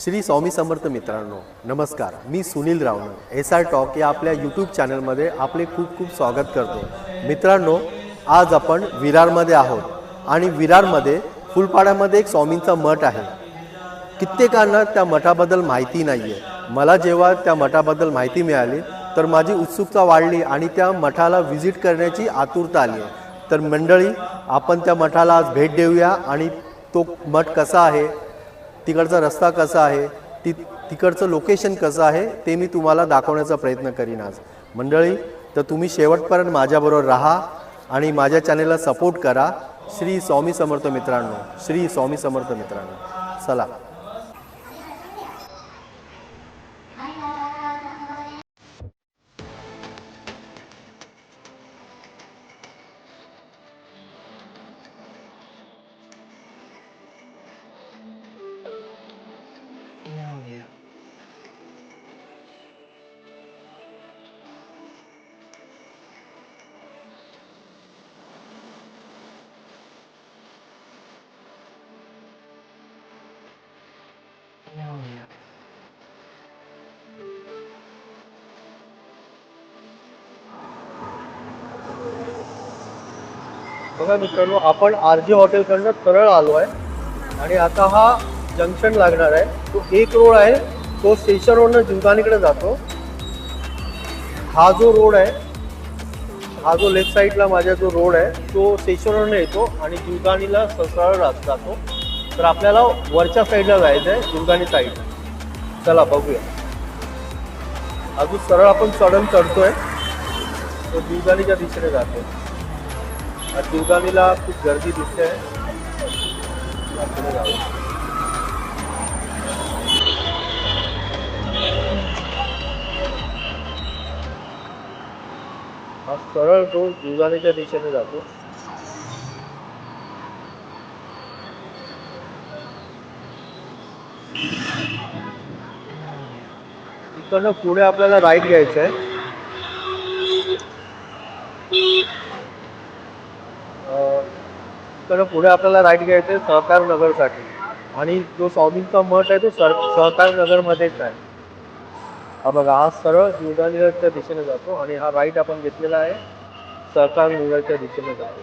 श्री स्वामी समर्थ मित्रांनो नमस्कार. मी सुनील रावणं एस आर टॉक या आपल्या यूट्यूब चॅनलमध्ये आपले खूप खूप स्वागत करतो. मित्रांनो आज आपण विरारमध्ये आहोत आणि विरारमध्ये फुलपाड्यामध्ये एक स्वामींचा मठ आहे. कित्येकांना त्या मठाबद्दल माहिती नाही आहे मला जेव्हा त्या मठाबद्दल माहिती मिळाली तर माझी उत्सुकता वाढली आणि त्या मठाला व्हिजिट करण्याची आतुरता आली. आहे तर मंडळी आपण त्या मठाला आज भेट देऊया आणि तो मठ कसा आहे तिकडचा रस्ता कसा आहे ति तिकडचं लोकेशन कसं आहे ते मी तुम्हाला दाखवण्याचा प्रयत्न करीन आज. मंडळी तर तुम्ही शेवटपर्यंत माझ्याबरोबर राहा आणि माझ्या चॅनेलला सपोर्ट करा. श्री स्वामी समर्थ मित्रांनो श्री स्वामी समर्थ मित्रांनो. चला. बघा मित्रांनो आपण आर जी हॉटेलकडनं सरळ आलो आहे आणि आता हा जंक्शन लागणार आहे. तो एक रोड आहे तो स्टेशन रोडनं जिंकानीकडे जातो. हा जो रोड आहे हा जो लेफ्ट साईडला माझा जो रोड आहे तो स्टेशन रोडनं येतो आणि जिंकानीला सरळ जातो. तर आपल्याला वरच्या साईडला जायचं आहे जिंकानी साईड चला बघूया. अजून सरळ आपण चढण चढतोय. तो जिंकानीच्या दिशेने जातो आज खूप गर्दी दिसते. हा सरळ तो दुर्गाणीच्या दिशेने जातो. इकडनं पुढे आपल्याला राईट घ्यायचं आहे तर पुढे आपल्याला राईट घ्यायचं आहे सहकार नगरसाठी. आणि जो स्वामींचा मठ आहे तो सर सहकार नगरमध्येच आहे. हा बघा हा सरळ जीवदानीच्या दिशेने जातो आणि हा राईट आपण घेतलेला आहे सहकार नगरच्या दिशेने जातो.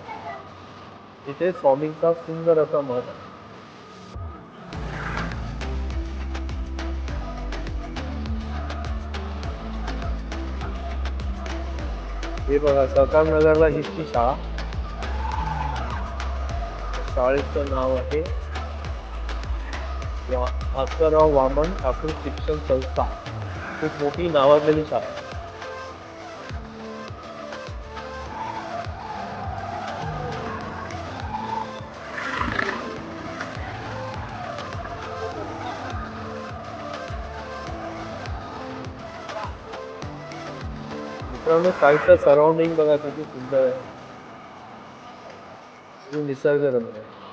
इथे स्वामींचा सुंदर असा मठ आहे. हे बघा सहकार नगरला हिस्ट्री शाळा शाळेचं नाव आहे. वा- भास्करराव वामन ठाकूर शिक्षण संस्था. खूप मोठी नावाजलेली शाळा. आहे. मित्रांनो साईडचं सराउंडिंग बघा किती सुंदर आहे. किती निसर्गरम्य आहे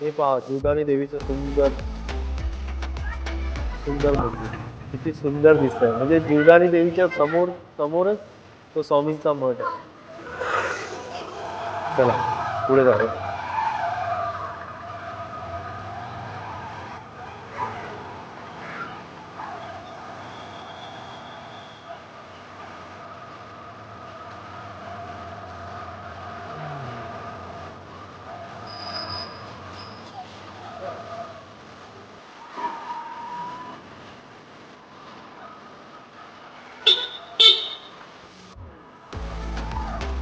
हे पहा दुर्गाणी देवीचं सुंदर सुंदर मंदिर किती सुंदर दिसत आहे म्हणजे दुर्गाणी देवीच्या समोर समोरच तो स्वामींचा मठ आहे. चला पुढे जाऊया.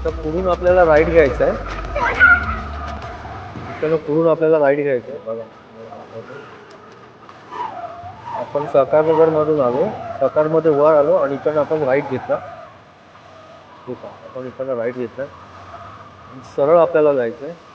आता पुढून आपल्याला राईट घ्यायचं आहे. इकडनं पुढून आपल्याला राईट घ्यायचं आहे. बघा. आपण सकारनगरमधून आलो. सकारमध्ये वर आलो आणि इकडनं आपण राईट घेतला. ठीक आहे. आपण इकडनं राईट घेतला. सरळ आपल्याला जायचं आहे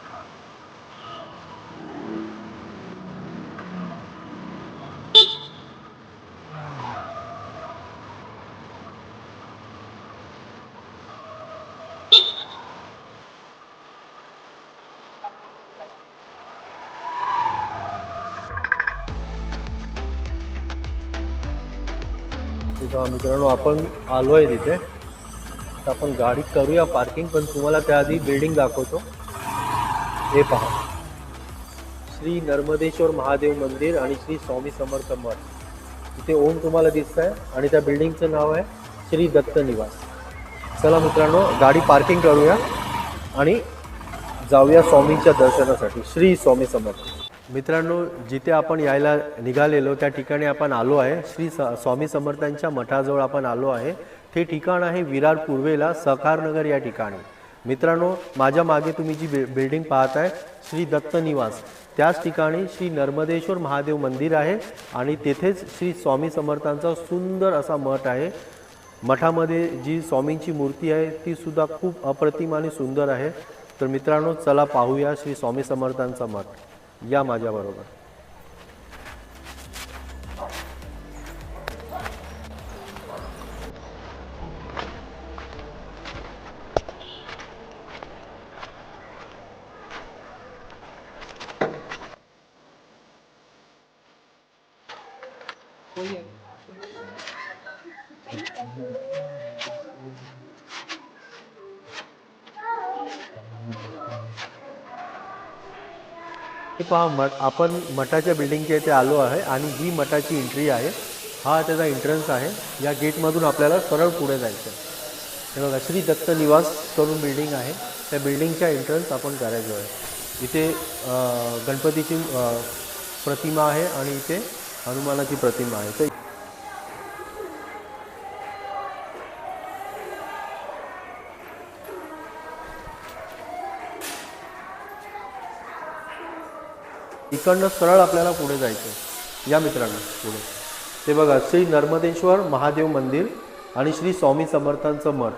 तेव्हा मित्रांनो आपण आलो आहे तिथे. तर आपण गाडी करूया पार्किंग पण तुम्हाला त्याआधी बिल्डिंग दाखवतो. हे पहा. श्री नर्मदेश्वर महादेव मंदिर आणि श्री स्वामी समर्थ मठ. इथे ओम तुम्हाला दिसत आहे आणि त्या बिल्डिंगचं नाव आहे श्री दत्त निवास. चला मित्रांनो गाडी पार्किंग करूया आणि जाऊया स्वामींच्या दर्शनासाठी. श्री स्वामी समर्थ. मित्रांनो जिथे आपण यायला निघालेलो त्या ठिकाणी आपण आलो आहे. श्री स स्वामी समर्थांच्या मठाजवळ आपण आलो आहे. ते ठिकाण आहे विरार पूर्वेला सहकारनगर या ठिकाणी. मित्रांनो माझ्या मागे तुम्ही जी बि बिल्डिंग पाहताय श्री दत्त निवास. त्याच ठिकाणी श्री नर्मदेश्वर महादेव मंदिर आहे आणि तेथेच श्री स्वामी समर्थांचा सुंदर असा मठ आहे. मठामध्ये जी स्वामींची मूर्ती आहे ती सुद्धा खूप अप्रतिम आणि सुंदर आहे. तर मित्रांनो चला पाहूया श्री स्वामी समर्थांचा मठ. या माझ्याबरोबर. पहा मठ आपण मठाच्या बिल्डिंगच्या इथे आलो आहे आणि ही मठाची एंट्री आहे. हा त्याचा एंट्रन्स आहे. या गेटमधून आपल्याला सरळ पुढे जायचं आहे. हे बघा श्री दत्त निवास करून बिल्डिंग आहे. त्या बिल्डिंगच्या एंट्रन्स आपण करायचो आहे. इथे गणपतीची प्रतिमा आहे आणि इथे हनुमानाची प्रतिमा आहे. तर इकडनं सरळ आपल्याला पुढे जायचं आहे. या मित्रांनो पुढे. ते बघा श्री नर्मदेश्वर महादेव मंदिर आणि श्री स्वामी समर्थांचं मठ.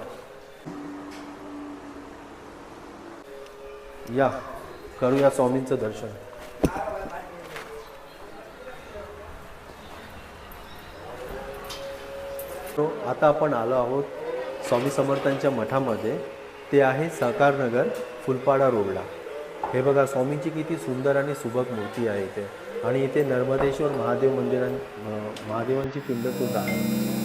या करूया स्वामींचं दर्शन. आता आपण आलो आहोत स्वामी समर्थांच्या मठामध्ये. ते आहे सहकारनगर फुलपाडा रोडला. हे बघा स्वामींची किती सुंदर आणि सुबक मूर्ती आहे इथे. आणि इथे नर्मदेश्वर महादेव मंदिरां महादेवांची पिंड सुद्धा आहे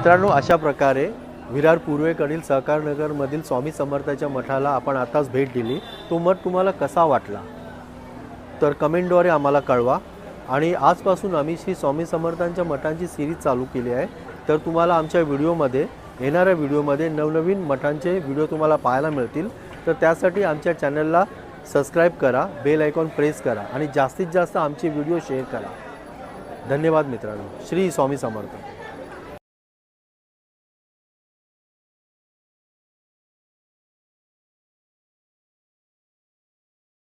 मित्रांनो अशा प्रकारे विरार पूर्वेकडील सहकारनगरमधील स्वामी समर्थाच्या मठाला आपण आताच भेट दिली. तो मठ तुम्हाला कसा वाटला? तर कमेंटद्वारे आम्हाला कळवा. आणि आजपासून आम्ही श्री स्वामी समर्थांच्या मठांची सिरीज चालू केली आहे. तर तुम्हाला आमच्या व्हिडिओमध्ये येणाऱ्या व्हिडिओमध्ये नवनवीन मठांचे व्हिडिओ तुम्हाला पाहायला मिळतील. तर त्यासाठी आमच्या चॅनलला सबस्क्राईब करा बेल आयकॉन प्रेस करा आणि जास्तीत जास्त आमचे व्हिडिओ शेअर करा. धन्यवाद मित्रांनो. श्री स्वामी समर्थ.